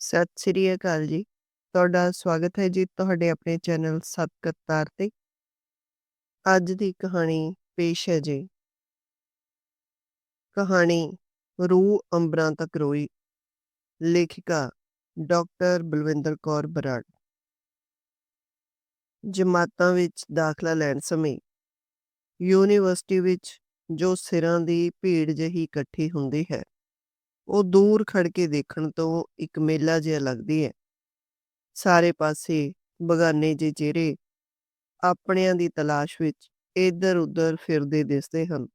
ਸਤਿ ਸ੍ਰੀ ਅਕਾਲ ਜੀ। ਤੁਹਾਡਾ ਸਵਾਗਤ ਹੈ ਜੀ ਤੁਹਾਡੇ ਆਪਣੇ ਚੈਨਲ ਸਤਿ ਕਰਤਾਰ ਤੇ। ਅੱਜ ਦੀ ਕਹਾਣੀ ਪੇਸ਼ ਹੈ ਜੀ। ਕਹਾਣੀ ਰੂਹ ਅੰਬਰਾਂ ਤੱਕ ਰੋਈ। ਲੇਖਿਕਾ ਡਾਕਟਰ ਬਲਵਿੰਦਰ ਕੌਰ ਬਰਾੜ। ਜਮਾਤਾਂ ਵਿੱਚ ਦਾਖਲਾ ਲੈਣ ਸਮੇਂ ਯੂਨੀਵਰਸਿਟੀ ਵਿੱਚ ਜੋ ਸਿਰਾਂ ਦੀ ਭੀੜ ਜਿਹੀ ਇਕੱਠੀ ਹੁੰਦੀ ਹੈ ਉਹ ਦੂਰ ਖੜ ਕੇ ਦੇਖਣ ਤੋਂ ਇੱਕ ਮੇਲਾ ਜਿਹਾ ਲੱਗਦੀ ਹੈ। ਸਾਰੇ ਪਾਸੇ ਬਗਾਨੇ ਜਿਹੇ ਚਿਹਰੇ ਆਪਣਿਆਂ ਦੀ ਤਲਾਸ਼ ਵਿੱਚ ਇੱਧਰ ਉੱਧਰ ਫਿਰਦੇ ਦਿਸਦੇ ਹਨ।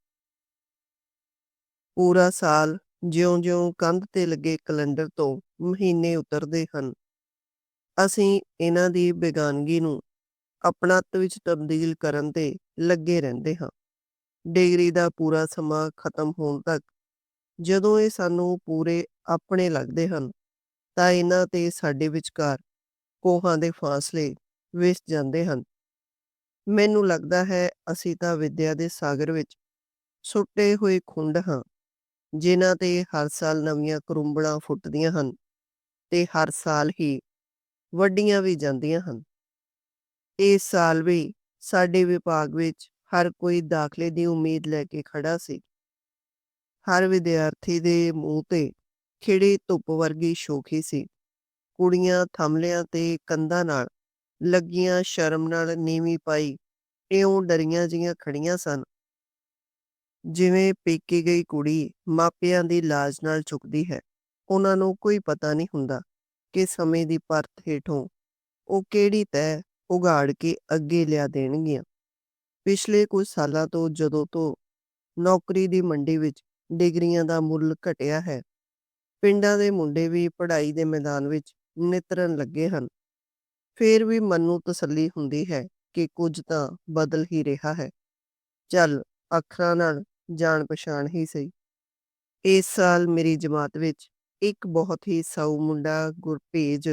ਪੂਰਾ ਸਾਲ ਜਿਉਂ-ਜਿਉਂ ਕੰਧ ਤੇ ਲੱਗੇ ਕੈਲੰਡਰ ਤੋਂ ਮਹੀਨੇ ਉਤਰਦੇ ਹਨ। ਅਸੀਂ ਇਹਨਾਂ ਦੀ ਬੇਗਾਨਗੀ ਨੂੰ ਆਪਣਤ ਵਿੱਚ ਤਬਦੀਲ ਕਰਨ ਤੇ ਲੱਗੇ ਰਹਿੰਦੇ ਹਾਂ। ਡਿਗਰੀ ਦਾ ਪੂਰਾ ਸਮਾਂ ਖਤਮ ਹੋਣ ਤੱਕ ਜਦੋਂ ਇਹ ਸਾਨੂੰ ਪੂਰੇ ਆਪਣੇ ਲੱਗਦੇ ਹਨ, ਤਾਂ ਇਹਨਾਂ ਤੇ ਸਾਡੇ ਵਿਚਕਾਰ ਕੋਹਾਂ ਦੇ ਫਾਸਲੇ ਵਿਸ ਜਾਂਦੇ ਹਨ। ਮੈਨੂੰ ਲੱਗਦਾ ਹੈ, ਅਸੀਂ ਤਾਂ ਵਿਦਿਆ ਦੇ ਸਾਗਰ ਵਿੱਚ ਸੁੱਟੇ ਹੋਏ ਖੁੰਡ ਹਾਂ, ਜਿਨ੍ਹਾਂ ਤੇ ਹਰ ਸਾਲ ਨਵੀਆਂ ਕਰੁੰਬਲਾਂ ਫੁੱਟਦੀਆਂ ਹਨ ਤੇ ਹਰ ਸਾਲ ਹੀ ਵੱਡੀਆਂ ਵੀ ਜਾਂਦੀਆਂ ਹਨ। ਇਸ ਸਾਲ ਵੀ ਸਾਡੇ ਵਿਭਾਗ ਵਿੱਚ ਹਰ ਕੋਈ ਦਾਖਲੇ ਦੀ ਉਮੀਦ ਲੈ ਕੇ ਖੜਾ ਸੀ। ਹਰ ਵਿਦਿਆਰਥੀ ਦੇ ਮੂੰਹ ਤੇ ਖਿੜੀ ਧੁੱਪ ਵਰਗੀ ਸ਼ੋਖੀ ਸੀ। ਕੁੜੀਆਂ ਥਮਲਿਆਂ ਤੇ ਕੰਧਾਂ ਨਾਲ ਲੱਗੀਆਂ ਸ਼ਰਮ ਨਾਲ ਨੀਵੀਂ ਪਾਈ ਇਉਂ ਡਰੀਆਂ ਜੀਆਂ ਖੜੀਆਂ ਸਨ। ਜਿਵੇਂ ਪੇਕੀ ਗਈ ਕੁੜੀ ਮਾਪਿਆਂ ਦੀ ਲਾਜ ਨਾਲ ਚੁੱਕਦੀ ਹੈ, ਉਹਨਾਂ ਨੂੰ ਕੋਈ ਪਤਾ ਨਹੀਂ ਹੁੰਦਾ ਕਿ ਸਮੇਂ ਦੀ ਪਰਤ ਹੇਠੋਂ ਉਹ ਕਿਹੜੀ ਤੈ ਉਗਾੜ ਕੇ ਅੱਗੇ ਲਿਆ ਦੇਣਗੀਆਂ। ਪਿਛਲੇ ਕੁਝ ਸਾਲਾਂ ਤੋਂ ਜਦੋਂ ਤੋਂ ਨੌਕਰੀ ਦੀ ਮੰਡੀ ਵਿੱਚ ਡਿਗਰੀਆਂ ਦਾ ਮੁੱਲ ਘਟਿਆ ਹੈ। ਪਿੰਡਾਂ ਦੇ ਮੁੰਡੇ ਵੀ ਪੜ੍ਹਾਈ ਦੇ ਮੈਦਾਨ ਵਿੱਚ ਨਿਤਰਨ ਲੱਗੇ ਹਨ। ਫੇਰ ਵੀ ਮਨ ਨੂੰ ਤਸੱਲੀ ਹੁੰਦੀ ਹੈ ਕਿ ਕੁਝ ਤਾਂ ਬਦਲ ਹੀ ਰਿਹਾ ਹੈ। ਚੱਲ, ਅੱਖਰਾਂ ਨਾਲ ਜਾਣ ਪਛਾਣ ਹੀ ਸਹੀ। ਇਸ ਸਾਲ ਮੇਰੀ ਜਮਾਤ ਵਿੱਚ ਇੱਕ ਬਹੁਤ ਹੀ ਸਾਊ ਮੁੰਡਾ ਗੁਰਪੇਜ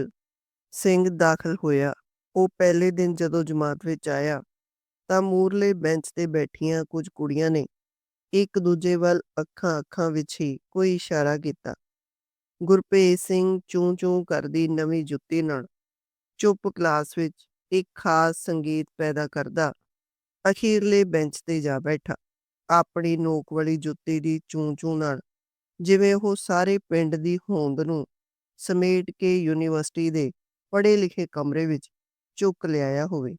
ਸਿੰਘ ਦਾਖਲ ਹੋਇਆ। ਉਹ ਪਹਿਲੇ ਦਿਨ ਜਦੋਂ ਜਮਾਤ ਵਿੱਚ ਆਇਆ, ਤਾਂ ਮੂਰਲੇ ਬੈਂਚ ਤੇ ਬੈਠੀਆਂ ਕੁਝ ਕੁੜੀਆਂ ਨੇ ਇੱਕ ਦੂਜੇ ਵੱਲ ਅੱਖਾਂ-ਅੱਖਾਂ ਵਿੱਚ ਹੀ ਕੋਈ ਇਸ਼ਾਰਾ ਕੀਤਾ। ਗੁਰਪ੍ਰੀਤ ਸਿੰਘ ਚੂੰ-ਚੂੰ ਕਰਦੀ ਨਵੀਂ ਜੁੱਤੀ ਨਾਲ ਚੁੱਪ ਕਲਾਸ ਵਿੱਚ ਇੱਕ ਖਾਸ ਸੰਗੀਤ ਪੈਦਾ ਕਰਦਾ ਅਖੀਰਲੇ ਬੈਂਚ ਤੇ ਜਾ ਬੈਠਾ। ਆਪਣੀ ਨੋਕ ਵਾਲੀ ਜੁੱਤੀ ਦੀ ਚੂੰ-ਚੂੰ ਨਾਲ ਜਿਵੇਂ ਉਹ ਸਾਰੇ ਪਿੰਡ ਦੀ ਹੋਂਦ ਨੂੰ ਸਮੇਟ ਕੇ ਯੂਨੀਵਰਸਿਟੀ ਦੇ ਪੜ੍ਹੇ ਲਿਖੇ ਕਮਰੇ ਵਿੱਚ ਚੁੱਕ ਲਿਆਇਆ ਹੋਵੇ।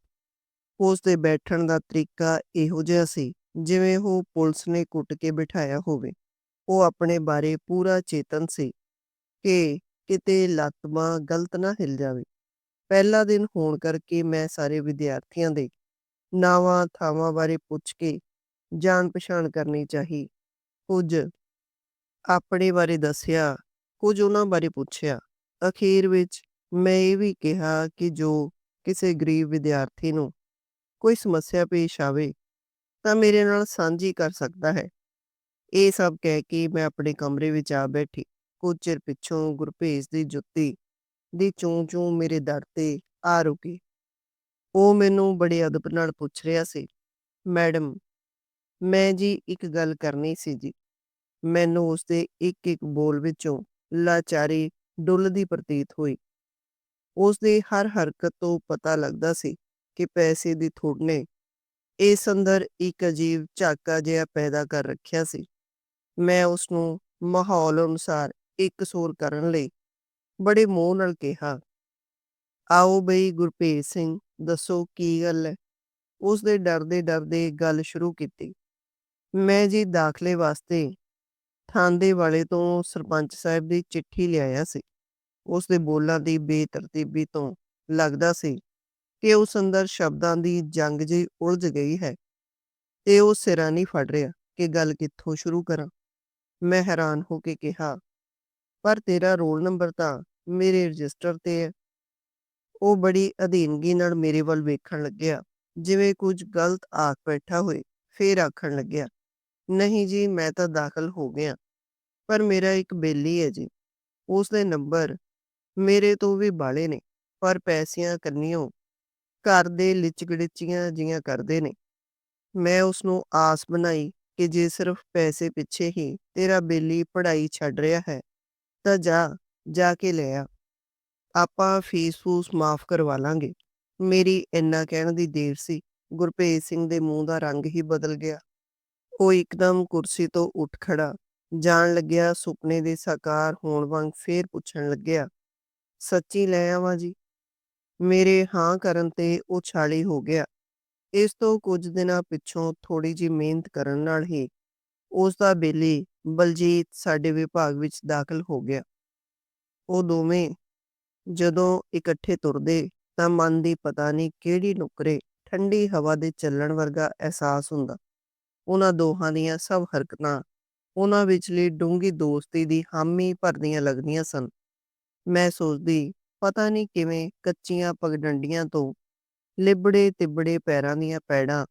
ਉਸ ਦੇ ਬੈਠਣ ਦਾ ਤਰੀਕਾ ਇਹੋ ਜਿਹਾ ਸੀ ਜਿਵੇਂ ਉਹ ਪੁਲਿਸ ਨੇ ਕੁੱਟ ਕੇ ਬਿਠਾਇਆ ਹੋਵੇ, ਉਹ ਆਪਣੇ ਬਾਰੇ ਪੂਰਾ ਚੇਤਨ ਸੀ ਕਿ ਕਿਤੇ ਲੱਤਮਾਂ ਗਲਤ ਨਾ ਹਿਲ ਜਾਵੇ। ਪਹਿਲਾ ਦਿਨ ਹੋਣ ਕਰਕੇ ਮੈਂ ਸਾਰੇ ਵਿਦਿਆਰਥੀਆਂ ਦੇ ਨਾਵਾਂ ਥਾਵਾਂ ਬਾਰੇ ਪੁੱਛ ਕੇ ਜਾਣ ਪਛਾਣ ਕਰਨੀ ਚਾਹੀ। ਕੁਝ ਆਪਣੇ ਬਾਰੇ ਦੱਸਿਆ, ਕੁਝ ਉਹਨਾਂ ਬਾਰੇ ਪੁੱਛਿਆ। ਅਖੀਰ ਵਿੱਚ ਮੈਂ ਇਹ ਵੀ ਕਿਹਾ ਕਿ ਜੋ ਕਿਸੇ ਗਰੀਬ ਵਿਦਿਆਰਥੀ ਨੂੰ ਕੋਈ ਸਮੱਸਿਆ ਪੇਸ਼ ਆਵੇ ਤਾਂ ਮੇਰੇ ਨਾਲ ਸਾਂਝੀ ਕਰ ਸਕਦਾ ਹੈ। ਇਹ ਸਭ ਕਹਿ ਕੇ ਮੈਂ ਆਪਣੇ ਕਮਰੇ ਵਿੱਚ ਆ ਬੈਠੀ। ਕੁਝ ਚਿਰ ਪਿੱਛੋਂ ਗੁਰਪੇਜ ਦੀ ਜੁੱਤੀ ਦੀ ਚੂੰ ਚੂੰ ਮੇਰੇ ਦਰ ਤੇ ਆ ਰੁਕੀ। ਉਹ ਮੈਨੂੰ ਬੜੇ ਅਦਬ ਨਾਲ ਪੁੱਛ ਰਿਹਾ ਸੀ, ਮੈਡਮ, ਮੈਂ ਜੀ ਇੱਕ ਗੱਲ ਕਰਨੀ ਸੀ ਜੀ। ਮੈਨੂੰ ਉਸਦੇ ਇੱਕ ਇੱਕ ਬੋਲ ਵਿੱਚੋਂ ਲਾਚਾਰੀ ਡੁੱਲਦੀ ਪ੍ਰਤੀਤ ਹੋਈ। ਉਸ ਦੀ ਹਰ ਹਰਕਤ ਤੋਂ ਪਤਾ ਲੱਗਦਾ ਸੀ ਕਿ ਪੈਸੇ ਦੀ ਥੋੜ ਇਸ ਅੰਦਰ ਇੱਕ ਅਜੀਬ ਝਾਕਾ ਜਿਹਾ ਪੈਦਾ ਕਰ ਰੱਖਿਆ ਸੀ। ਮੈਂ ਉਸ ਨੂੰ ਮਾਹੌਲ ਅਨੁਸਾਰ ਇੱਕ ਸੂਰ ਕਰਨ ਲਈ ਬੜੇ ਮੋਹ ਨਾਲ ਕਿਹਾ, ਆਓ ਬਈ ਗੁਰਪ੍ਰੀਤ ਸਿੰਘ, ਦੱਸੋ ਕੀ ਗੱਲ ਹੈ? ਉਸ ਦੇ ਡਰਦੇ ਡਰਦੇ ਗੱਲ ਸ਼ੁਰੂ ਕੀਤੀ। ਮੈਂ ਜੀ ਦਾਖਲੇ ਵਾਸਤੇ ਥਾਂਦੇ ਵਾਲੇ ਤੋਂ ਸਰਪੰਚ ਸਾਹਿਬ ਦੀ ਚਿੱਠੀ ਲਿਆਇਆ ਸੀ। ਉਸ ਦੇ ਬੋਲਾਂ ਦੀ ਬੇਤਰਤੀਬੀ ਤੋਂ ਲੱਗਦਾ ਸੀ ਕਿ ਉਸ ਅੰਦਰ ਸ਼ਬਦਾਂ ਦੀ ਜੰਗ ਜਿਹੀ ਉਲਝ ਗਈ ਹੈ ਤੇ ਉਹ ਸਿਰਾਂ ਨਹੀਂ ਫੜ ਰਿਹਾ ਕਿ ਗੱਲ ਕਿੱਥੋਂ ਸ਼ੁਰੂ ਕਰਾਂ। ਮੈਂ ਹੈਰਾਨ ਹੋ ਕੇ ਕਿਹਾ, ਪਰ ਤੇਰਾ ਰੋਲ ਨੰਬਰ ਤਾਂ ਮੇਰੇ ਰਜਿਸਟਰ ਤੇ ਹੈ। ਉਹ ਬੜੀ ਅਧੀਨਗੀ ਨਾਲ ਮੇਰੇ ਵੱਲ ਵੇਖਣ ਲੱਗਿਆ, ਜਿਵੇਂ ਕੁਝ ਗਲਤ ਆਖ ਬੈਠਾ ਹੋਏ, ਫੇਰ ਆਖਣ ਲੱਗਿਆ, ਨਹੀਂ ਜੀ, ਮੈਂ ਤਾਂ ਦਾਖਲ ਹੋ ਗਿਆ, ਪਰ ਮੇਰਾ ਇੱਕ ਬੇਲੀ ਹੈ ਜੀ। ਉਸ ਦੇ ਨੰਬਰ ਮੇਰੇ ਤੋਂ ਵੀ ਬਾਲੇ ਨੇ, ਪਰ ਪੈਸਿਆਂ ਕੰਨਿਓ ਘਰ ਦੇ ਲਿਚਗੜਿਚੀਆਂ ਜੀਆਂ ਕਰਦੇ ਨੇ ਮੈਂ ਉਸ ਨੂੰ ਆਸ ਬਣਾਈ ਕਿ ਜੇ ਸਿਰਫ ਪੈਸੇ ਪਿੱਛੇ ਹੀ ਤੇਰਾ ਬੇਲੀ ਪੜ੍ਹਾਈ ਛੱਡ ਰਿਹਾ ਹੈ ਤਾਂ ਜਾ ਜਾ ਕੇ ਲੈ ਆ ਆਪਾਂ ਫੀਸ-ਫੂਸ ਮਾਫ਼ ਕਰਵਾ ਲਾਂਗੇ। ਮੇਰੀ ਇੰਨਾ ਕਹਿਣ ਦੀ ਦੇਰ ਸੀ, ਗੁਰਭੇਜ ਸਿੰਘ ਦੇ ਮੂੰਹ ਦਾ ਰੰਗ ਹੀ ਬਦਲ ਗਿਆ। ਉਹ ਇੱਕਦਮ ਕੁਰਸੀ ਤੋਂ ਉੱਠ ਖੜਾ, ਜਾਣ ਲੱਗਿਆ ਸੁਪਨੇ ਦੇ ਸਾਕਾਰ ਹੋਣ ਵਾਂਗ ਫੇਰ ਪੁੱਛਣ ਲੱਗਿਆ, "ਸੱਚੀ ਲੈ ਆਵਾਂ ਜੀ?" ਮੇਰੇ ਹਾਂ ਕਰਨ ਤੇ ਉਹ ਛਾਲੀ ਹੋ ਗਿਆ। ਇਸ ਤੋਂ ਕੁਝ ਦਿਨਾਂ ਪਿੱਛੋਂ ਥੋੜ੍ਹੀ ਜਿਹੀ ਮਿਹਨਤ ਕਰਨ ਨਾਲ ਹੀ ਉਸ ਦਾ ਬੇਲੀ ਬਲਜੀਤ ਸਾਡੇ ਵਿਭਾਗ ਵਿੱਚ ਦਾਖਲ ਹੋ ਗਿਆ। ਉਹ ਦੋਵੇਂ ਜਦੋਂ ਇਕੱਠੇ ਤੁਰਦੇ ਤਾਂ ਮਨ ਦੀ ਪਤਾ ਨਹੀਂ ਕਿਹੜੀ ਨੁੱਕਰੇ ਠੰਡੀ ਹਵਾ ਦੇ ਚੱਲਣ ਵਰਗਾ ਅਹਿਸਾਸ ਹੁੰਦਾ। ਉਹਨਾਂ ਦੋਹਾਂ ਦੀਆਂ ਸਭ ਹਰਕਤਾਂ ਉਹਨਾਂ ਵਿਚਲੀ ਡੂੰਘੀ ਦੋਸਤੀ ਦੀ ਹਾਮੀ ਭਰਦੀਆਂ ਲੱਗਦੀਆਂ ਸਨ। ਮੈਂ ਸੋਚਦੀ, ਪਤਾ ਨਹੀਂ ਕਿਵੇਂ ਕੱਚੀਆਂ ਪਗਡੰਡੀਆਂ ਤੋਂ ਲਿਬੜੇ-ਤਿਬੜੇ ਪੈਰਾਂ ਦੀਆਂ ਪੈੜਾਂ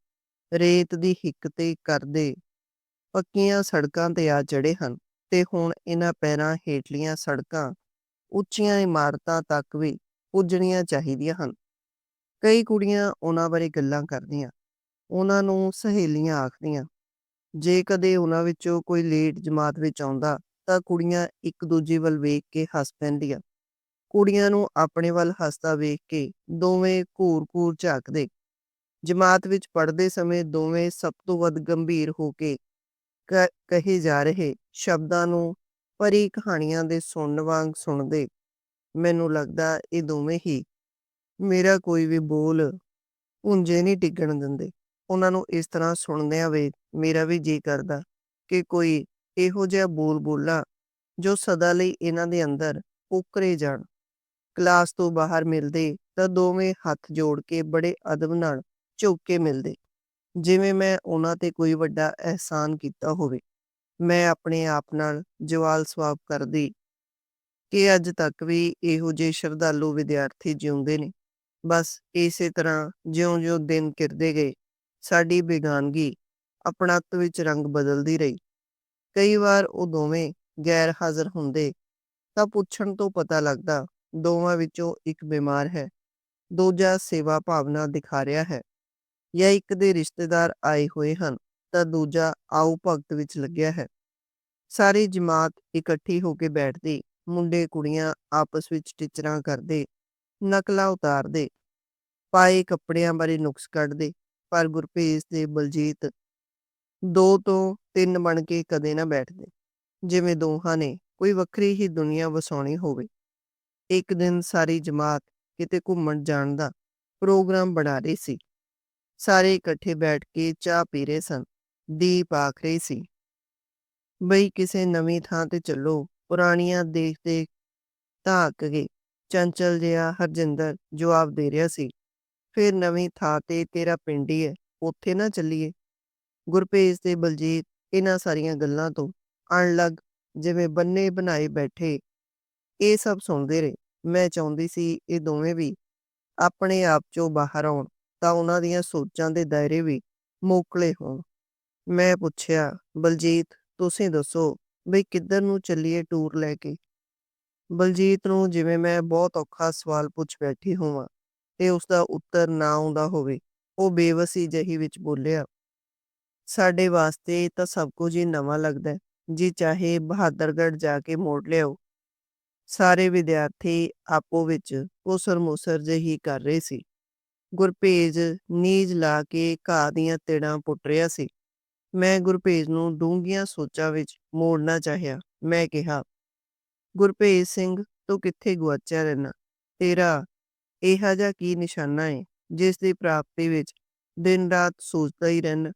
ਰੇਤ ਦੀ ਹਿੱਕ ਤੇ ਕਰਦੇ ਪੱਕੀਆਂ ਸੜਕਾਂ ਤੇ ਆ ਚੜੇ ਹਨ ਤੇ ਹੁਣ ਇਹਨਾਂ ਪੈਰਾਂ ਹੇਠਲੀਆਂ ਸੜਕਾਂ ਉੱਚੀਆਂ ਇਮਾਰਤਾਂ ਤੱਕ ਵੀ ਪੁੱਜਣੀਆਂ ਚਾਹੀਦੀਆਂ ਹਨ। ਕਈ ਕੁੜੀਆਂ ਉਹਨਾਂ ਬਾਰੇ ਗੱਲਾਂ ਕਰਦੀਆਂ, ਉਹਨਾਂ ਨੂੰ ਸਹੇਲੀਆਂ ਆਖਦੀਆਂ। ਜੇ ਕਦੇ ਉਹਨਾਂ ਵਿੱਚੋਂ ਕੋਈ ਲੇਟ ਜਮਾਤ ਵਿੱਚ ਆਉਂਦਾ ਤਾਂ ਕੁੜੀਆਂ ਇੱਕ ਦੂਜੀ ਵੱਲ ਵੇਖ ਕੇ ਹੱਸ ਪੈਂਦੀਆਂ। ਕੁੜੀਆਂ ਨੂੰ ਆਪਣੇ ਵੱਲ ਹੱਸਦਾ ਵੇਖ ਕੇ ਦੋਵੇਂ ਘੂਰ-ਘੂਰ ਝਾਕਦੇ। ਜਮਾਤ ਵਿੱਚ ਪੜ੍ਹਦੇ ਸਮੇਂ ਦੋਵੇਂ ਸਭ ਤੋਂ ਵੱਧ ਗੰਭੀਰ ਹੋ ਕੇ ਕ, ਕਹੇ ਜਾ ਰਹੇ ਸ਼ਬਦਾਂ ਨੂੰ ਪਰੀ ਕਹਾਣੀਆਂ ਦੇ ਸੁਣਨ ਵਾਂਗ ਸੁਣਦੇ। ਮੈਨੂੰ ਲੱਗਦਾ ਇਹ ਦੋਵੇਂ ਹੀ ਮੇਰਾ ਕੋਈ ਵੀ ਬੋਲ ਭੁੰਜੇ ਨਹੀਂ ਡਿੱਗਣ ਦਿੰਦੇ। ਉਹਨਾਂ ਨੂੰ ਇਸ ਤਰ੍ਹਾਂ ਸੁਣਦਿਆਂ ਵੇਖ ਮੇਰਾ ਵੀ ਜੀਅ ਕਰਦਾ ਕਿ ਕੋਈ ਇਹੋ ਜਿਹਾ ਬੋਲ ਬੋਲਾ ਜੋ ਸਦਾ ਲਈ ਇਹਨਾਂ ਦੇ ਅੰਦਰ ਉਕਰੇ ਜਾਣ। ਕਲਾਸ ਤੋਂ ਬਾਹਰ ਮਿਲਦੇ ਤਾਂ ਦੋਵੇਂ ਹੱਥ ਜੋੜ ਕੇ ਬੜੇ ਅਦਬ ਨਾਲ ਝੁੱਕ ਕੇ ਮਿਲਦੇ, ਜਿਵੇਂ ਮੈਂ ਉਹਨਾਂ ਤੇ ਕੋਈ ਵੱਡਾ ਅਹਿਸਾਨ ਕੀਤਾ ਹੋਵੇ। ਮੈਂ ਆਪਣੇ ਆਪ ਨਾਲ ਜਵਾਲ ਸਵਾਬ ਕਰਦੀ ਕਿ ਅੱਜ ਤੱਕ ਵੀ ਇਹੋ ਜਿਹੇ ਸ਼ਰਧਾਲੂ ਵਿਦਿਆਰਥੀ ਜਿਉਂਦੇ ਨੇ। ਬਸ ਇਸੇ ਤਰ੍ਹਾਂ ਜਿਉਂ-ਜਿਉਂ ਦਿਨ ਕਿਰਦੇ ਗਏ, ਸਾਡੀ ਬੇਗਾਨਗੀ ਆਪਣੱਤ ਵਿੱਚ ਰੰਗ ਬਦਲਦੀ ਰਹੀ। ਕਈ ਵਾਰ ਉਹ ਦੋਵੇਂ ਗੈਰ ਹਾਜ਼ਰ ਹੁੰਦੇ ਤਾਂ ਪੁੱਛਣ ਤੋਂ ਪਤਾ ਲੱਗਦਾ ਦੋਵਾਂ ਵਿੱਚੋਂ ਇੱਕ ਬਿਮਾਰ ਹੈ, ਦੂਜਾ ਸੇਵਾ ਭਾਵਨਾ ਦਿਖਾ ਰਿਹਾ ਹੈ ਜਾਂ ਇੱਕ ਦੇ ਰਿਸ਼ਤੇਦਾਰ ਆਏ ਹੋਏ ਹਨ ਤਾਂ ਦੂਜਾ ਆਓ-ਭਗਤ ਵਿੱਚ ਲੱਗਿਆ ਹੈ। ਸਾਰੀ ਜਮਾਤ ਇਕੱਠੀ ਹੋ ਕੇ ਬੈਠਦੀ, ਮੁੰਡੇ-ਕੁੜੀਆਂ ਆਪਸ ਵਿੱਚ ਟਿਚਰਾਂ ਕਰਦੇ, ਨਕਲਾਂ ਉਤਾਰਦੇ, ਪਾਏ ਕੱਪੜਿਆਂ ਬਾਰੇ ਨੁਕਸ ਕੱਢਦੇ, ਪਰ ਗੁਰਭੇਜ ਤੇ ਬਲਜੀਤ ਦੋ ਤੋਂ ਤਿੰਨ ਬਣ ਕੇ ਕਦੇ ਨਾ ਬੈਠਦੇ, ਜਿਵੇਂ ਦੋਹਾਂ ਨੇ ਕੋਈ ਵੱਖਰੀ ਹੀ ਦੁਨੀਆ ਵਸਾਉਣੀ ਹੋਵੇ। ਇੱਕ ਦਿਨ ਸਾਰੀ ਜਮਾਤ ਕਿਤੇ ਘੁੰਮਣ ਜਾਣ ਦਾ ਪ੍ਰੋਗਰਾਮ ਬਣਾ ਰਹੀ ਸੀ। ਸਾਰੇ ਇਕੱਠੇ ਬੈਠ ਕੇ ਚਾਹ ਪੀ ਰਹੇ ਸਨ। ਦੀਪ ਆਖ ਰਹੀ ਸੀ, ਬਈ ਕਿਸੇ ਨਵੀਂ ਥਾਂ ਤੇ ਚੱਲੋ। ਪੁਰਾਣੀਆਂ ਦੇਖ-ਦੇਖ ਤਾਂ ਗਏ। ਚੰਚਲ ਜਿਹਾ ਹਰਜਿੰਦਰ ਜਵਾਬ ਦੇ ਰਿਹਾ ਸੀ, ਫਿਰ ਨਵੀਂ ਥਾਂ ਤੇ ਤੇਰਾ ਪਿੰਡ ਹੀ ਹੈ, ਉੱਥੇ ਨਾ ਚੱਲੀਏ। ਗੁਰਭੇਜ ਤੇ ਬਲਜੀਤ ਇਹਨਾਂ ਸਾਰੀਆਂ ਗੱਲਾਂ ਤੋਂ ਅਣਲੱਗ ਜਿਵੇਂ ਬੰਨੇ ਬਣਾਏ ਬੈਠੇ ਇਹ ਸਭ ਸੁਣਦੇ ਰਹੇ। ਮੈਂ ਚਾਹੁੰਦੀ ਸੀ ਇਹ ਦੋਵੇਂ ਵੀ ਆਪਣੇ ਆਪ ਚੋਂ ਬਾਹਰ ਆਉਣ ਤਾਂ ਉਹਨਾਂ ਦੀਆਂ ਸੋਚਾਂ ਦੇ ਦਾਇਰੇ ਵੀ ਮੋਕਲੇ ਹੋਣ। ਮੈਂ ਪੁੱਛਿਆ, ਬਲਜੀਤ ਤੁਸੀਂ ਦੱਸੋ ਬਈ ਕਿੱਧਰ ਨੂੰ ਚੱਲੀਏ ਟੂਰ ਲੈ ਕੇ? ਬਲਜੀਤ ਨੂੰ ਜਿਵੇਂ ਮੈਂ ਬਹੁਤ ਔਖਾ ਸਵਾਲ ਪੁੱਛ ਬੈਠੀ ਹੋਵਾਂ ਤੇ ਉਸਦਾ ਉੱਤਰ ਨਾ ਆਉਂਦਾ ਹੋਵੇ। ਉਹ ਬੇਵਸੀ ਜਿਹੀ ਵਿੱਚ ਬੋਲਿਆ, ਸਾਡੇ ਵਾਸਤੇ ਤਾਂ ਸਭ ਕੁਝ ਹੀ ਨਵਾਂ ਲੱਗਦਾ ਜੀ ਚਾਹੇ ਬਹਾਦਰਗੜ੍ਹ ਜਾ ਕੇ ਮੋੜ ਲਿਆਓ। ਸਾਰੇ ਵਿਦਿਆਰਥੀ ਆਪੋ ਵਿੱਚ ਘੁਸਰ-ਮੁਸਰ ਜਿਹੀ ਕਰ ਰਹੇ ਸੀ। ਗੁਰਭੇਜ ਨੀਜ ਲਾ ਕੇ ਘਾਹ ਦੀਆਂ ਤਿੜਾਂ ਪੁੱਟ ਰਿਹਾ ਸੀ। ਮੈਂ ਗੁਰਭੇਜ ਨੂੰ ਡੂੰਘੀਆਂ ਸੋਚਾਂ ਵਿੱਚ ਮੋੜਨਾ ਚਾਹਿਆ। ਮੈਂ ਕਿਹਾ, ਗੁਰਭੇਜ ਸਿੰਘ ਤੂੰ ਕਿੱਥੇ ਗੁਆਚਿਆ ਰਹਿੰਦਾ? ਤੇਰਾ ਇਹੋ ਜਿਹਾ ਕੀ ਨਿਸ਼ਾਨਾ ਏ ਜਿਸ ਦੀ ਪ੍ਰਾਪਤੀ ਵਿੱਚ ਦਿਨ-ਰਾਤ ਸੋਚਦਾ ਹੀ ਰਹਿਣਾ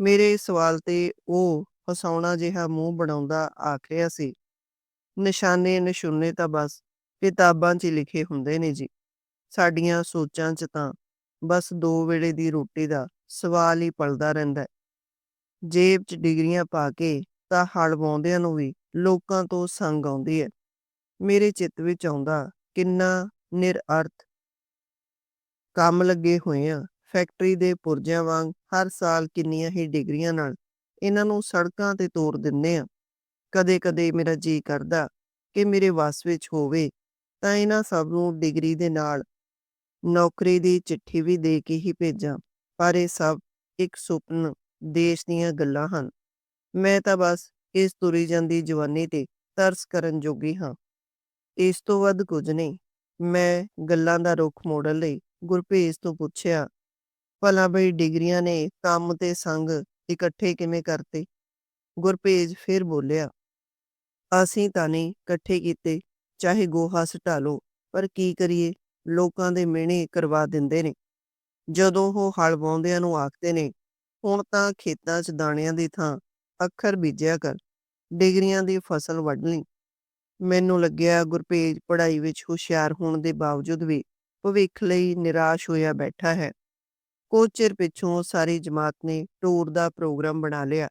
ਮੇਰੇ ਸਵਾਲ ਤੇ ਉਹ ਹਸਾਉਣਾ ਜਿਹਾ ਮੂੰਹ ਬਣਾਉਂਦਾ ਆਖ ਰਿਹਾ ਸੀ, ਨਿਸ਼ਾਨੇ-ਨਸ਼ੂਨੇ ਤਾਂ ਬਸ ਕਿਤਾਬਾਂ 'ਚ ਹੀ ਲਿਖੇ ਹੁੰਦੇ ਨੇ ਜੀ। ਸਾਡੀਆਂ ਸੋਚਾਂ 'ਚ ਤਾਂ ਬਸ ਦੋ ਵੇਲੇ ਦੀ ਰੋਟੀ ਦਾ ਸਵਾਲ ਹੀ ਪਲਦਾ ਰਹਿੰਦਾ। ਜੇਬ 'ਚ ਡਿਗਰੀਆਂ ਪਾ ਕੇ ਤਾਂ ਹਲ ਨੂੰ ਵੀ ਲੋਕਾਂ ਤੋਂ ਸੰਗ ਆਉਂਦੀ ਹੈ। ਮੇਰੇ ਚਿੱਤ ਵਿੱਚ ਆਉਂਦਾ, ਕਿੰਨਾ ਨਿਰਅਰਥ ਕੰਮ ਲੱਗੇ ਹੋਏ ਆ। ਫੈਕਟਰੀ ਦੇ ਪੁਰਜਿਆਂ ਵਾਂਗ ਹਰ ਸਾਲ ਕਿੰਨੀਆਂ ਹੀ ਡਿਗਰੀਆਂ ਨਾਲ ਇਹਨਾਂ ਨੂੰ ਸੜਕਾਂ ਤੇ ਤੋਰ ਦਿੰਦੇ ਆ। ਕਦੇ-ਕਦੇ ਮੇਰਾ ਜੀਅ ਕਰਦਾ ਕਿ ਮੇਰੇ ਵੱਸ ਵਿੱਚ ਹੋਵੇ ਤਾਂ ਇਹਨਾਂ ਸਭ ਨੂੰ ਡਿਗਰੀ ਦੇ ਨਾਲ ਨੌਕਰੀ ਦੀ ਚਿੱਠੀ ਵੀ ਦੇ ਕੇ ਹੀ ਭੇਜਾਂ, ਪਰ ਇਹ ਸਭ ਇੱਕ ਸੁਪਨ ਦੇਸ਼ ਦੀਆਂ ਗੱਲਾਂ ਹਨ। ਮੈਂ ਤਾਂ ਬਸ ਇਸ ਤੁਰੀ ਜਾਂਦੀ ਜਵਾਨੀ ਤੇ ਤਰਸ ਕਰਨ ਜੋਗੀ ਹਾਂ। ਇਸ ਤੋਂ ਵੱਧ ਕੁਝ ਨਹੀਂ। ਮੈਂ ਗੱਲਾਂ ਦਾ ਰੁਖ ਮੋੜਨ ਲਈ ਗੁਰਭੇਜ ਤੋਂ ਪੁੱਛਿਆ ਭਲਾ ਬਈ ਡਿਗਰੀਆਂ ਨੇ ਕੰਮ ਤੇ ਸੰਗ ਇਕੱਠੇ ਕਿਵੇਂ ਕਰਤੇ ਗੁਰਭੇਜ ਫਿਰ ਬੋਲਿਆ ਅਸੀਂ ਤਾਂ ਨਹੀਂ ਇਕੱਠੇ ਕੀਤੇ, ਚਾਹੇ ਗੋਹਾ ਸਟਾ ਲਓ, ਪਰ ਕੀ ਕਰੀਏ, ਲੋਕਾਂ ਦੇ ਮਿਹਣੇ ਕਰਵਾ ਦਿੰਦੇ ਨੇ। ਜਦੋਂ ਉਹ ਹਲ ਵਾਉਂਦਿਆਂ ਨੂੰ ਆਖਦੇ ਨੇ, ਹੁਣ ਤਾਂ ਖੇਤਾਂ 'ਚ ਦਾਣਿਆਂ ਦੀ ਥਾਂ ਅੱਖਰ ਬੀਜਿਆ ਕਰ, ਡਿਗਰੀਆਂ ਦੀ ਫਸਲ ਵੱਢ ਲਈ। ਮੈਨੂੰ ਲੱਗਿਆ ਗੁਰਪੇਜ ਪੜ੍ਹਾਈ ਵਿੱਚ ਹੁਸ਼ਿਆਰ ਹੋਣ ਦੇ ਬਾਵਜੂਦ ਵੀ ਭਵਿੱਖ ਲਈ ਨਿਰਾਸ਼ ਹੋਇਆ ਬੈਠਾ ਹੈ। ਕੁਝ ਚਿਰ ਪਿੱਛੋਂ ਸਾਰੀ ਜਮਾਤ ਨੇ ਟੂਰ ਦਾ ਪ੍ਰੋਗਰਾਮ ਬਣਾ ਲਿਆ।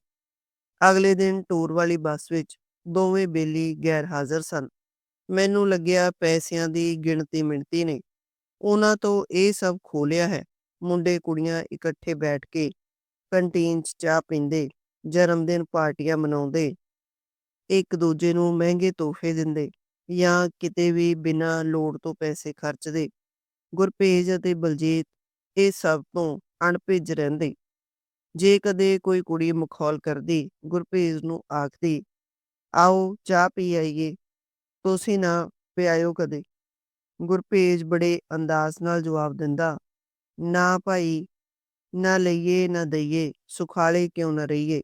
ਅਗਲੇ ਦਿਨ ਟੂਰ ਵਾਲੀ ਬੱਸ ਵਿੱਚ ਦੋਵੇਂ ਬੇਲੀ ਗੈਰ ਹਾਜ਼ਰ ਸਨ। ਮੈਨੂੰ ਲੱਗਿਆ ਪੈਸਿਆਂ ਦੀ ਗਿਣਤੀ ਮਿਣਤੀ ਨੇ। ਉਹਨਾਂ ਤੋਂ ਇਹ ਸਭ ਖੋਲਿਆ ਹੈ। ਮੁੰਡੇ ਕੁੜੀਆਂ ਇਕੱਠੇ ਬੈਠ ਕੇ ਕੰਟੀਨ 'ਚ ਚਾਹ ਪੀਂਦੇ, ਜਨਮ ਦਿਨ ਪਾਰਟੀਆਂ ਮਨਾਉਂਦੇ, ਇੱਕ ਦੂਜੇ ਨੂੰ ਮਹਿੰਗੇ ਤੋਹਫੇ ਦਿੰਦੇ ਜਾਂ ਕਿਤੇ ਵੀ ਬਿਨਾਂ ਲੋੜ ਤੋਂ ਪੈਸੇ ਖਰਚਦੇ। ਗੁਰਪੇਜ ਅਤੇ ਬਲਜੀਤ ਇਹ ਸਭ ਤੋਂ ਅਣਭਿੱਜ ਰਹਿੰਦੇ। ਜੇ ਕਦੇ ਕੋਈ ਕੁੜੀ ਮਖੌਲ ਕਰਦੀ, ਗੁਰਪੇਜ ਨੂੰ ਆਖਦੀ ਆਓ, ਚਾਹ ਪੀ ਆਈਏ। ਤੁਸੀਂ ਨਾ ਪਿਆਇਓ ਕਦੇ। ਗੁਰਪੇਜ ਬੜੇ ਅੰਦਾਜ਼ ਨਾਲ ਜਵਾਬ ਦਿੰਦਾ, ਨਾ ਭਾਈ, ਨਾ ਲਈਏ, ਨਾ ਦਈਏ, ਸੁਖਾਲੇ ਕਿਉਂ ਨਾ ਰਹੀਏ?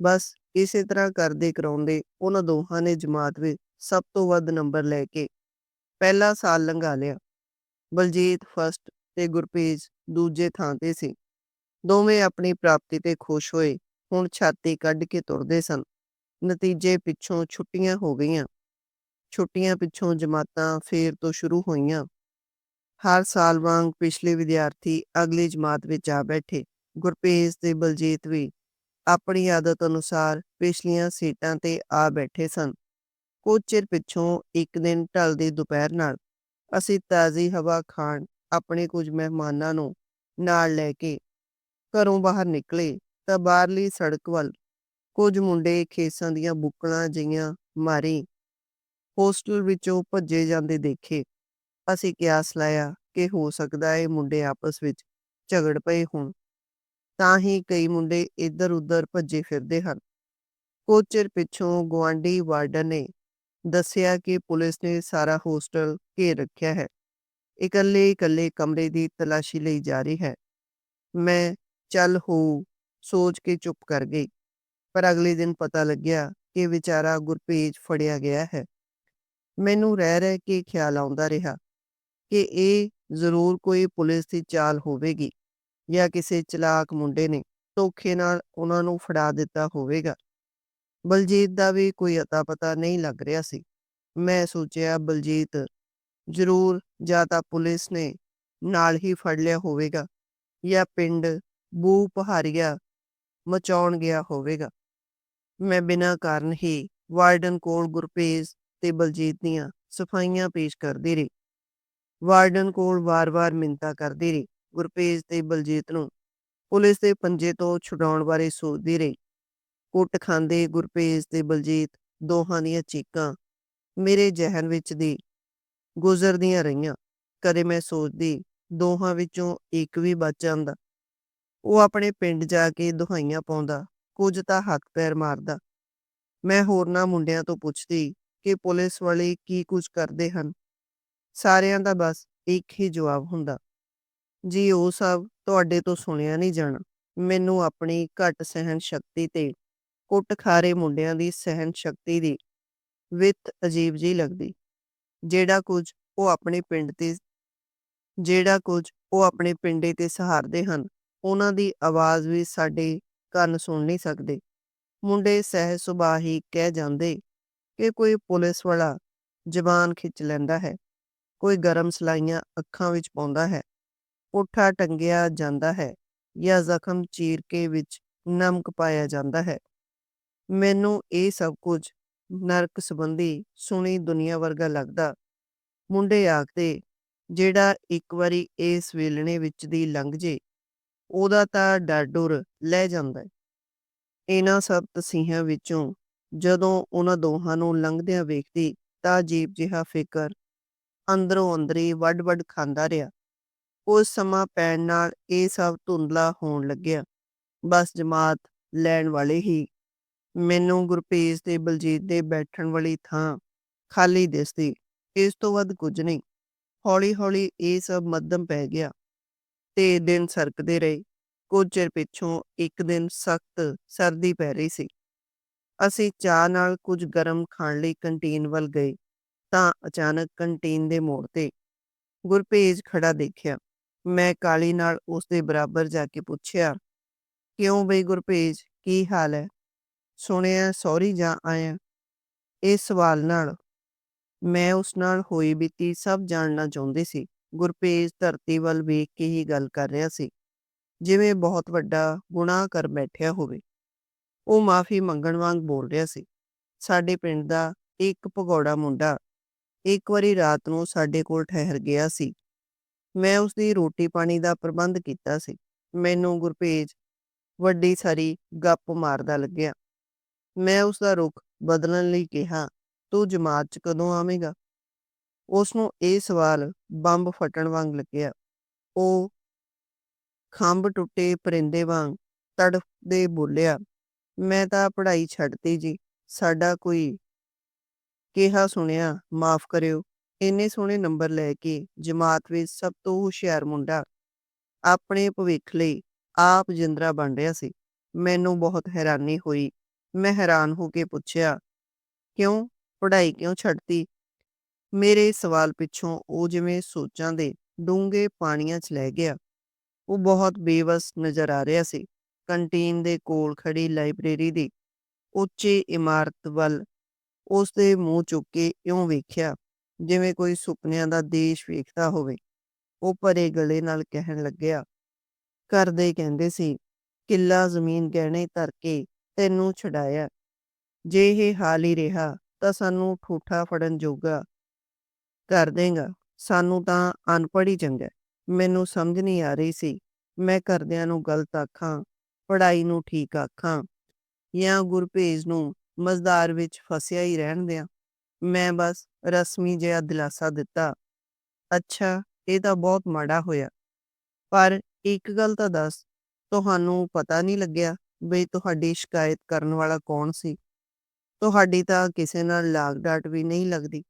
ਬਸ ਇਸੇ ਤਰ੍ਹਾਂ ਕਰਦੇ ਕਰਾਉਂਦੇ ਉਹਨਾਂ ਦੋਹਾਂ ਨੇ ਜਮਾਤ ਵਿੱਚ ਸਭ ਤੋਂ ਵੱਧ ਨੰਬਰ ਲੈ ਕੇ ਪਹਿਲਾ ਸਾਲ ਲੰਘਾ ਲਿਆ। ਬਲਜੀਤ ਫਸਟ ਤੇ ਗੁਰਪੇਜ ਦੂਜੇ ਥਾਂ ਤੇ ਸੀ। ਦੋਵੇਂ ਆਪਣੀ ਪ੍ਰਾਪਤੀ ਤੇ ਖੁਸ਼ ਹੋਏ, ਹੁਣ ਛਾਤੀ ਕੱਢ ਕੇ ਤੁਰਦੇ ਸਨ। ਨਤੀਜੇ ਪਿੱਛੋਂ ਛੁੱਟੀਆਂ ਹੋ ਗਈਆਂ। ਛੁੱਟੀਆਂ ਪਿੱਛੋਂ ਜਮਾਤਾਂ ਫੇਰ ਤੋਂ ਸ਼ੁਰੂ ਹੋਈਆਂ। ਹਰ ਸਾਲ ਵਾਂਗ ਪਿਛਲੇ ਵਿਦਿਆਰਥੀ ਅਗਲੀ ਜਮਾਤ ਵਿੱਚ ਆ ਬੈਠੇ। ਗੁਰਪੇਜ ਤੇ ਬਲਜੀਤ ਵੀ ਆਪਣੀ ਆਦਤ ਅਨੁਸਾਰ ਪਿਛਲੀਆਂ ਸੀਟਾਂ ਤੇ ਆ ਬੈਠੇ ਸਨ। ਕੁਝ ਚਿਰ ਪਿੱਛੋਂ ਇੱਕ ਦਿਨ ਢਲਦੀ ਦੁਪਹਿਰ ਨਾਲ ਅਸੀਂ ਤਾਜ਼ੀ ਹਵਾ ਖਾਣ ਆਪਣੇ ਕੁਝ ਮਹਿਮਾਨਾਂ ਨੂੰ ਨਾਲ ਲੈ ਕੇ ਘਰੋਂ ਬਾਹਰ ਨਿਕਲੇ ਤਾਂ ਬਾਹਰਲੀ ਸੜਕ ਵੱਲ ਕੁਝ ਮੁੰਡੇ ਖੇਸਾਂ ਦੀਆਂ ਬੁੱਕਲਾਂ ਜਿਹੀਆਂ ਮਾਰੀ ਹੋਸਟਲ ਵਿੱਚੋਂ ਭੱਜੇ ਜਾਂਦੇ ਦੇਖੇ। ਅਸੀਂ ਕਿਆਸ ਲਾਇਆ ਕਿ ਹੋ ਸਕਦਾ ਹੈ ਮੁੰਡੇ ਆਪਸ ਵਿੱਚ ਝਗੜ ਪਏ ਹੋਣ। ਤਾਂ ਹੀ ਕਈ ਮੁੰਡੇ ਇੱਧਰ ਉੱਧਰ ਭੱਜੇ ਫਿਰਦੇ ਹਨ। ਕੁਝ ਚਿਰ ਪਿੱਛੋਂ ਗਵਾਂਡੀ ਵਾਰਡਨ ਨੇ ਦੱਸਿਆ ਕਿ ਪੁਲਿਸ ਨੇ ਸਾਰਾ ਹੋਸਟਲ ਘੇਰ ਰੱਖਿਆ ਹੈ। ਇਕੱਲੇ ਇਕੱਲੇ ਕਮਰੇ ਦੀ ਤਲਾਸ਼ੀ ਲਈ ਜਾ ਰਹੀ ਹੈ। ਮੈਂ ਚੱਲ ਹੋ, ਸੋਚ ਕੇ ਚੁੱਪ ਕਰ ਗਈ। ਪਰ ਅਗਲੇ ਦਿਨ ਪਤਾ ਲੱਗਿਆ ਕਿ ਵਿਚਾਰਾ ਗੁਰਪੇਜ ਫੜਿਆ ਗਿਆ ਹੈ। ਮੈਨੂੰ ਰਹਿ ਰਹਿ ਕੇ ਖਿਆਲ ਆਉਂਦਾ ਰਿਹਾ ਕਿ ਇਹ ਜ਼ਰੂਰ ਕੋਈ ਪੁਲਿਸ ਦੀ ਚਾਲ ਹੋਵੇਗੀ ਜਾਂ ਕਿਸੇ ਚਲਾਕ ਮੁੰਡੇ ਨੇ ਧੋਖੇ ਨਾਲ ਉਹਨਾਂ ਨੂੰ ਫੜਾ ਦਿੱਤਾ ਹੋਵੇਗਾ। ਬਲਜੀਤ ਦਾ ਵੀ ਕੋਈ ਅਤਾ ਪਤਾ ਨਹੀਂ ਲੱਗ ਰਿਹਾ ਸੀ। ਮੈਂ ਸੋਚਿਆ, ਬਲਜੀਤ, ਜ਼ਰੂਰ ਜਾਂ ਤਾਂ ਪੁਲਿਸ ਨੇ ਨਾਲ ਹੀ ਫੜ ਲਿਆ ਹੋਵੇਗਾ ਜਾਂ ਪਿੰਡ ਬੂ ਪਹਾੜੀਆ ਮਚਾਉਣ ਗਿਆ ਹੋਵੇਗਾ। ਮੈਂ ਬਿਨਾਂ ਕਾਰਨ ਹੀ ਵਾਰਡਨ ਕੋਲ ਗੁਰਪੇਜ ਤੇ ਬਲਜੀਤ ਦੀਆਂ ਸਫਾਈਆਂ ਪੇਸ਼ ਕਰਦੀ ਰਹੀ। ਵਾਰਡਨ ਕੋਲ ਵਾਰ-ਵਾਰ ਮਿੰਤਾ ਕਰਦੀ ਰਹੀ। ਗੁਰਪੇਜ ਤੇ ਬਲਜੀਤ ਨੂੰ ਪੁਲਿਸ ਦੇ ਪੰਜੇ ਤੋਂ ਛੁਡਾਉਣ ਬਾਰੇ ਸੋਚਦੀ ਰਹੀ। ਕੁੱਟ ਖਾਂਦੇ ਗੁਰਪੇਜ ਤੇ ਬਲਜੀਤ ਦੋਹਾਂ ਦੀਆਂ ਚੀਕਾਂ ਮੇਰੇ ਜ਼ਿਹਨ ਵਿੱਚ ਦੀ ਗੁਜ਼ਰਦੀਆਂ ਰਹੀਆਂ। ਕਦੇ ਮੈਂ ਸੋਚਦੀ ਦੋਹਾਂ ਵਿੱਚੋਂ ਇੱਕ ਵੀ ਬਚ ਜਾਂਦਾ। ਉਹ ਆਪਣੇ ਪਿੰਡ ਜਾ ਕੇ ਦੁਹਾਈਆਂ ਪਾਉਂਦਾ। ਕੁਝ ਤਾਂ ਹੱਥ ਪੈਰ ਮਾਰਦਾ। ਮੈਂ ਹੋਰਨਾਂ ਮੁੰਡਿਆਂ ਤੋਂ ਪੁੱਛਦੀ ਕਿ ਪੁਲਿਸ ਵਾਲੇ ਕੀ ਕੁਝ ਕਰਦੇ ਹਨ। ਸਾਰਿਆਂ ਦਾ ਬਸ ਇੱਕ ਹੀ ਜਵਾਬ ਹੁੰਦਾ, ਜੀ, ਉਹ ਸਭ ਤੁਹਾਡੇ ਤੋਂ ਸੁਣਿਆ ਨਹੀਂ ਜਾਣਾ। ਮੈਨੂੰ ਆਪਣੀ ਘੱਟ ਸਹਿਣ ਸ਼ਕਤੀ ਤੇ ਕੁੱਟ ਖਾਰੇ ਮੁੰਡਿਆਂ ਦੀ ਸਹਿਣ ਸ਼ਕਤੀ ਦੀ ਵਿੱਤ ਅਜੀਬ ਜੀ ਲੱਗਦੀ। ਜਿਹੜਾ ਕੁਝ ਉਹ ਆਪਣੇ ਪਿੰਡ ਤੇ, ਜਿਹੜਾ ਕੁਝ ਉਹ ਆਪਣੇ ਪਿੰਡੇ ਤੇ ਸਹਾਰਦੇ ਹਨ, ਉਹਨਾਂ ਦੀ ਆਵਾਜ਼ ਵੀ ਸਾਡੇ ਕੰਨ ਸੁਣ ਨਹੀਂ ਸਕਦੇ। ਮੁੰਡੇ ਸਹਿ ਸੁਭਾਅ ਹੀ ਕਹਿ ਜਾਂਦੇ ਕਿ ਕੋਈ ਪੁਲਿਸ ਵਾਲਾ ਜ਼ਬਾਨ ਖਿੱਚ ਲੈਂਦਾ ਹੈ। ਕੋਈ ਗਰਮ ਸਲਾਈਆਂ ਅੱਖਾਂ ਵਿੱਚ ਪਾਉਂਦਾ ਹੈ। ਪੁੱਠਾ ਟੰਗਿਆ ਜਾਂਦਾ ਹੈ ਜਾਂ ਜ਼ਖਮ ਚੀਰ ਕੇ ਵਿੱਚ ਨਮਕ ਪਾਇਆ ਜਾਂਦਾ ਹੈ। ਮੈਨੂੰ ਇਹ ਸਭ ਕੁਝ ਨਰਕ ਸੰਬੰਧੀ ਸੁਣੀ ਦੁਨੀਆ ਵਰਗਾ ਲੱਗਦਾ। ਮੁੰਡੇ ਆਖਦੇ, ਜਿਹੜਾ ਇੱਕ ਵਾਰੀ ਇਸ ਵੇਲਣੇ ਵਿੱਚ ਦੀ ਲੰਘ ਜੇ ਉਹਦਾ ਤਾਂ ਡਰ ਡੁਰ ਲੈ ਜਾਂਦਾ ਹੈ। ਇਹਨਾਂ ਸਭ ਤਸੀਹਾਂ ਵਿੱਚੋਂ ਜਦੋਂ ਉਹਨਾਂ ਦੋਹਾਂ ਨੂੰ ਲੰਘਦਿਆਂ ਵੇਖਦੀ ਤਾਂ ਅਜੀਬ ਜਿਹਾ ਫਿਕਰ ਅੰਦਰੋਂ ਅੰਦਰੀ ਵੱਡ-ਵੱਡ ਖਾਂਦਾ ਰਿਹਾ। ਉਸ ਸਮਾਂ ਪੈਣ ਨਾਲ ਇਹ ਸਭ ਧੁੰਦਲਾ ਹੋਣ ਲੱਗਿਆ। ਬਸ ਜਮਾਤ ਲੈਣ ਵਾਲੇ ਹੀ ਮੈਨੂੰ ਗੁਰਪੇਜ ਤੇ ਬਲਜੀਤ ਦੇ ਬੈਠਣ ਵਾਲੀ ਥਾਂ ਖਾਲੀ ਦਿਸਦੀ। ਇਸ ਤੋਂ ਵੱਧ ਕੁਝ ਨਹੀਂ। ਹੌਲੀ-ਹੌਲੀ ਇਹ ਸਭ ਮੱਧਮ ਪੈ ਗਿਆ। ਤੇ ਦਿਨ ਸਰਕਦੇ ਰਹੇ। ਕੁਝ ਚਿਰ ਪਿੱਛੋਂ ਇੱਕ ਦਿਨ ਸਖਤ ਸਰਦੀ ਪੈ ਰਹੀ ਸੀ। ਅਸੀਂ ਚਾਹ ਨਾਲ ਕੁਝ ਗਰਮ ਖਾਣ ਲਈ ਕੰਟੀਨ ਵੱਲ ਗਏ ਤਾਂ ਅਚਾਨਕ ਕੰਟੀਨ ਦੇ ਮੋੜ ਤੇ ਗੁਰਭੇਜ ਖੜਾ ਦੇਖਿਆ। ਮੈਂ ਕਾਲੀ ਨਾਲ ਉਸ ਦੇ ਬਰਾਬਰ ਜਾ ਕੇ ਪੁੱਛਿਆ, "ਕਿਉਂ ਬਈ ਗੁਰਭੇਜ, ਕੀ ਹਾਲ ਹੈ? ਸੁਣਿਆ ਸਹੁਰੀ ਜਾਂ ਆਇਆ?" ਇਸ ਸਵਾਲ ਨਾਲ ਮੈਂ ਉਸ ਨਾਲ ਹੋਈ ਬੀਤੀ ਸਭ ਜਾਣਨਾ ਚਾਹੁੰਦੀ ਸੀ। ਗੁਰਪੇਜ ਧਰਤੀ ਵੱਲ ਵੇਖ ਕੇ ਹੀ ਗੱਲ ਕਰ ਰਿਹਾ ਸੀ, ਜਿਵੇਂ ਬਹੁਤ ਵੱਡਾ ਗੁਨਾਹ ਕਰ ਬੈਠਿਆ ਹੋਵੇ। ਉਹ ਮਾਫ਼ੀ ਮੰਗਣ ਵਾਂਗ ਬੋਲ ਰਿਹਾ ਸੀ। ਸਾਡੇ ਪਿੰਡ ਦਾ ਇੱਕ ਭਗੌੜਾ ਮੁੰਡਾ ਇੱਕ ਵਾਰੀ ਰਾਤ ਨੂੰ ਸਾਡੇ ਕੋਲ ਠਹਿਰ ਗਿਆ ਸੀ। ਮੈਂ ਉਸ ਦੀ ਰੋਟੀ-ਪਾਣੀ ਦਾ ਪ੍ਰਬੰਧ ਕੀਤਾ ਸੀ। ਮੈਨੂੰ ਗੁਰਪੇਜ ਵੱਡੀ ਸਾਰੀ ਗੱਪ ਮਾਰਦਾ ਲੱਗਿਆ। ਮੈਂ ਉਸ ਦਾ ਰੁਖ ਬਦਲਣ ਲਈ ਕਿਹਾ, "ਤੂੰ ਜਮਾਤ 'ਚ ਕਦੋਂ ਆਵੇਂਗਾ?" ਉਸ ਨੂੰ ਇਹ ਸਵਾਲ ਬੰਬ ਫਟਣ ਵਾਂਗ ਲੱਗਿਆ। ਉਹ ਖੰਭ ਟੁੱਟੇ ਪਰਿੰਦੇ ਵਾਂਗ ਤੜਫਦੇ ਬੋਲਿਆ, "ਮੈਂ ਤਾਂ ਪੜ੍ਹਾਈ ਛੱਡਤੀ ਜੀ। ਸਾਡਾ ਕੋਈ ਕਿਹਾ ਸੁਣਿਆ ਮਾਫ਼ ਕਰਿਓ, ਇੰਨੇ ਸੋਹਣੇ ਨੰਬਰ ਲੈ ਕੇ ਜਮਾਤ ਵਿੱਚ ਸਭ ਤੋਂ ਹੁਸ਼ਿਆਰ ਮੁੰਡਾ ਆਪਣੇ ਭਵਿੱਖ ਲਈ ਆਪ ਜਿੰਦਰਾ ਬਣ ਰਿਹਾ ਸੀ। ਮੈਨੂੰ ਬਹੁਤ ਹੈਰਾਨੀ ਹੋਈ। ਮੈਂ ਹੈਰਾਨ ਹੋ ਕੇ ਪੁੱਛਿਆ, "ਕਿਉਂ? ਪੜ੍ਹਾਈ ਕਿਉਂ ਛੱਡਤੀ?" ਮੇਰੇ ਸਵਾਲ ਪਿੱਛੋਂ ਉਹ ਜਿਵੇਂ ਸੋਚਾਂ ਦੇ ਡੂੰਘੇ ਪਾਣੀਆਂ 'ਚ ਲੈ ਗਿਆ। ਉਹ ਬਹੁਤ ਬੇਵੱਸ ਨਜ਼ਰ ਆ ਰਿਹਾ ਸੀ। ਕੰਟੀਨ ਦੇ ਕੋਲ ਖੜੀ ਲਾਇਬ੍ਰੇਰੀ ਦੀ ਉੱਚੀ ਇਮਾਰਤ ਵੱਲ ਉਸ ਦੇ ਮੂੰਹ ਚੁੱਕ ਕੇ ਇਉਂ ਵੇਖਿਆ, ਜਿਵੇਂ ਕੋਈ ਸੁਪਨਿਆਂ ਦਾ ਦੇਸ਼ ਵੇਖਦਾ ਹੋਵੇ। ਉਹ ਭਰੇ ਗਲੇ ਨਾਲ ਕਹਿਣ ਲੱਗਿਆ, "ਘਰ ਦੇ ਕਹਿੰਦੇ ਸੀ, ਕਿੱਲਾ ਜ਼ਮੀਨ ਗਹਿਣੇ ਧਰ ਕੇ ਤੈਨੂੰ ਛਡਾਇਆ ਜੇ ਇਹ ਹਾਲ ਹੀ ਰਿਹਾ ਤਾਂ ਸਾਨੂੰ ਠੂਠਾ ਫੜਨ ਜੋਗਾ ਕਰ ਦੇਗਾ ਸਾਨੂੰ ਤਾਂ ਅਨਪੜ੍ਹ ਹੀ ਚੰਗਾ।" ਮੈਨੂੰ ਸਮਝ ਨਹੀਂ ਆ ਰਹੀ ਸੀ, ਮੈਂ ਘਰਦਿਆਂ ਨੂੰ ਗਲਤ ਆਖਾਂ, ਪੜ੍ਹਾਈ ਨੂੰ ਠੀਕ ਆਖਾਂ ਜਾਂ ਗੁਰਭੇਜ ਨੂੰ ਮਜ਼ਦਾਰ ਵਿੱਚ ਫਸਿਆ ਹੀ ਰਹਿਣ ਦਿਆਂ। ਮੈਂ ਬਸ ਰਸਮੀ ਜਿਹਾ ਦਿਲਾਸਾ ਦਿੱਤਾ, "ਅੱਛਾ, ਇਹ ਤਾਂ ਬਹੁਤ ਮਾੜਾ ਹੋਇਆ। ਪਰ ਇੱਕ ਗੱਲ ਤਾਂ ਦੱਸ, ਤੁਹਾਨੂੰ ਪਤਾ ਨਹੀਂ ਲੱਗਿਆ ਬਈ ਤੁਹਾਡੀ ਸ਼ਿਕਾਇਤ ਕਰਨ ਵਾਲਾ ਕੌਣ ਸੀ? ਤੁਹਾਡੀ ਤਾਂ ਕਿਸੇ ਨਾਲ ਲਾਗ-ਡਾਟ ਵੀ ਨਹੀਂ ਲੱਗਦੀ।"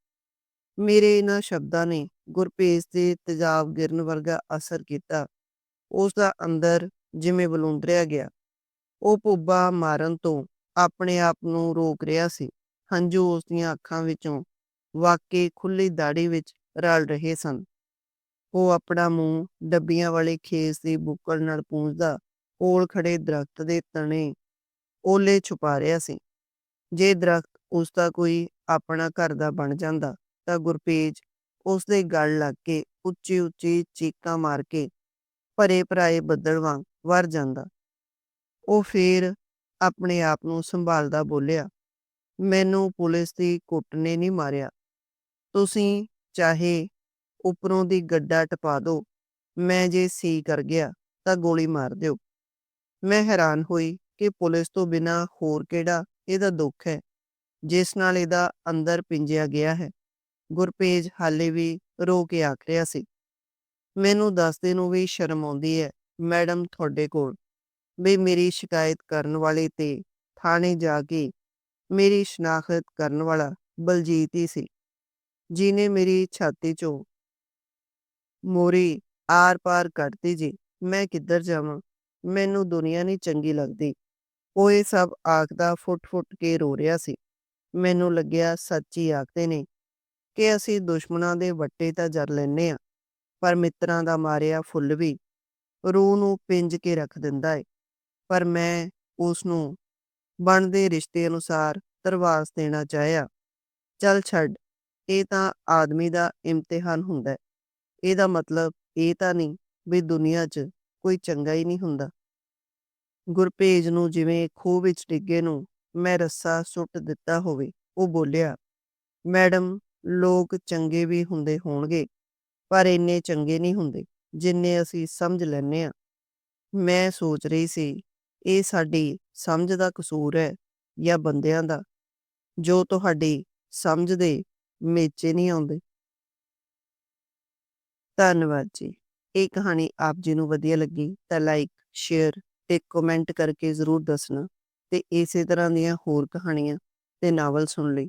ਮੇਰੇ ਇਹਨਾਂ ਸ਼ਬਦਾਂ ਨੇ ਗੁਰਪੇਸ 'ਤੇ ਤੇਜ਼ਾਬ ਗਿਰਨ ਵਰਗਾ ਅਸਰ ਕੀਤਾ। ਉਸ ਦਾ ਅੰਦਰ ਜਿਵੇਂ ਵਲੂੰਦਰਿਆ ਗਿਆ। ਉਹ ਭੁੱਬਾਂ ਮਾਰਨ ਤੋਂ ਆਪਣੇ ਆਪ ਨੂੰ ਰੋਕ ਰਿਹਾ ਸੀ। ਹੰਝੂ ਉਸ ਦੀਆਂ ਅੱਖਾਂ ਵਿੱਚੋਂ ਵਗ ਖੁੱਲੀ ਦਾੜੀ ਵਿੱਚ ਰਲ ਰਹੇ ਸਨ। ਉਹ ਆਪਣਾ ਮੂੰਹ ਡੱਬੀਆਂ ਵਾਲੇ ਖੇਸ ਦੀ ਬੁੱਕਲ ਨਾਲ ਪੂੰਝਦਾ ਕੋਲ ਖੜੇ ਦਰਖ਼ਤ ਦੇ ਤਣੇ ਓਲੇ ਛੁਪਾ ਰਿਹਾ ਸੀ। ਜੇ ਦਰਖ਼ਤ ਉਸ ਦਾ ਕੋਈ ਆਪਣਾ ਘਰ ਦਾ ਬਣ ਜਾਂਦਾ ਤਾਂ ਗੁਰਪੇਜ ਉਸ ਦੇ ਗਲ ਲੱਗ ਕੇ ਉੱਚੀ-ਉੱਚੀ ਚੀਕਾਂ ਮਾਰ ਕੇ ਭਰੇ-ਭਰਾਏ ਬੱਦਲ ਵਾਂਗ ਵਰ ਜਾਂਦਾ। ਉਹ ਫੇਰ ਆਪਣੇ ਆਪ ਨੂੰ ਸੰਭਾਲਦਾ ਬੋਲਿਆ, "ਮੈਨੂੰ ਪੁਲਿਸ ਦੀ ਕੁੱਟ ਨੇ ਨਹੀਂ ਮਾਰਿਆ। ਤੁਸੀਂ ਚਾਹੇ ਉੱਪਰੋਂ ਦੀ ਗੱਡਾ ਟਪਾ ਦਿਓ, ਮੈਂ ਜੇ ਸੀ ਕਰ ਗਿਆ ਤਾਂ ਗੋਲੀ ਮਾਰ ਦਿਓ।" ਮੈਂ ਹੈਰਾਨ ਹੋਈ ਕਿ ਪੁਲਿਸ ਤੋਂ ਬਿਨਾਂ ਹੋਰ ਕਿਹੜਾ ਇਹਦਾ ਦੁੱਖ ਹੈ, ਜਿਸ ਨਾਲ ਇਹਦਾ ਅੰਦਰ ਪਿੰਜਿਆ ਗਿਆ ਹੈ। ਗੁਰਪੇਜ ਹਾਲੇ ਵੀ ਰੋ ਕੇ ਆਖ ਰਿਹਾ ਸੀ, "ਮੈਨੂੰ ਦੱਸਦੇ ਨੂੰ ਵੀ ਸ਼ਰਮ ਆਉਂਦੀ ਹੈ, ਮੈਡਮ ਤੁਹਾਡੇ ਕੋਲ, ਵੀ ਮੇਰੀ ਸ਼ਿਕਾਇਤ ਕਰਨ ਵਾਲੇ ਤੇ ਥਾਣੇ ਜਾ ਕੇ ਮੇਰੀ ਸ਼ਨਾਖਤ ਕਰਨ ਵਾਲਾ ਬਲਜੀਤ ਹੀ ਸੀ, ਜਿਹਨੇ ਮੇਰੀ ਛਾਤੀ 'ਚੋਂ ਮੋਰੀ ਆਰ-ਪਾਰ ਕੱਢਤੀ ਜੀ। ਮੈਂ ਕਿੱਧਰ ਜਾਵਾਂ? ਮੈਨੂੰ ਦੁਨੀਆ ਨਹੀਂ ਚੰਗੀ ਲੱਗਦੀ।" ਉਹ ਇਹ ਸਭ ਆਖਦਾ ਫੁੱਟ-ਫੁੱਟ ਕੇ ਰੋ ਰਿਹਾ ਸੀ। ਮੈਨੂੰ ਲੱਗਿਆ ਸੱਚੀ ਆਖਦੇ ਨੇ ਕਿ ਅਸੀਂ ਦੁਸ਼ਮਣਾਂ ਦੇ ਵੱਟੇ ਤਾਂ ਜਰ ਲੈਂਦੇ ਹਾਂ, ਪਰ ਮਿੱਤਰਾਂ ਦਾ ਮਾਰਿਆ ਫੁੱਲ ਵੀ ਰੂਹ ਨੂੰ ਪਿੰਜ ਕੇ ਰੱਖ ਦਿੰਦਾ ਏ। ਪਰ ਮੈਂ ਉਸ ਨੂੰ ਬਣਦੇ ਰਿਸ਼ਤੇ ਅਨੁਸਾਰ ਤਰਵਾਸ ਦੇਣਾ ਚਾਹਿਆ। ਚੱਲ ਛੱਡ, ਇਹ ਤਾਂ ਆਦਮੀ ਦਾ ਇਮਤਿਹਾਨ ਹੁੰਦਾ। ਇਹਦਾ ਮਤਲਬ ਇਹ ਤਾਂ ਨਹੀਂ ਵੀ ਦੁਨੀਆ 'ਚ ਕੋਈ ਚੰਗਾ ਹੀ ਨਹੀਂ ਹੁੰਦਾ। ਗੁਰਭੇਜ ਨੂੰ ਜਿਵੇਂ ਖੂਹ ਵਿੱਚ ਡਿੱਗੇ ਨੂੰ ਮੈਂ ਰੱਸਾ ਸੁੱਟ ਦਿੱਤਾ ਹੋਵੇ। ਉਹ ਬੋਲਿਆ, "ਮੈਡਮ, ਲੋਕ ਚੰਗੇ ਵੀ ਹੁੰਦੇ ਹੋਣਗੇ, ਪਰ ਇੰਨੇ ਚੰਗੇ ਨਹੀਂ ਹੁੰਦੇ, ਜਿੰਨੇ ਅਸੀਂ ਸਮਝ ਲੈਂਦੇ ਹਾਂ। ਮੈਂ ਸੋਚ ਰਹੀ ਸੀ, ਇਹ ਸਾਡੀ ਸਮਝ ਦਾ ਕਸੂਰ ਹੈ ਜਾਂ ਬੰਦਿਆਂ ਦਾ, ਜੋ ਤੁਹਾਡੀ ਸਮਝ ਦੇ ਮੇਚੇ ਨਹੀਂ ਆਉਂਦੇ।" ਧੰਨਵਾਦ ਜੀ। ਇਹ ਕਹਾਣੀ ਆਪ ਜੀ ਨੂੰ ਵਧੀਆ ਲੱਗੀ ਤਾਂ ਲਾਈਕ, ਸ਼ੇਅਰ ਤੇ ਕਮੈਂਟ ਕਰਕੇ ਜ਼ਰੂਰ ਦੱਸਣਾ ਤੇ ਇਸੇ ਤਰ੍ਹਾਂ ਦੀਆਂ ਹੋਰ ਕਹਾਣੀਆਂ ਤੇ ਨਾਵਲ ਸੁਣ ਲਈ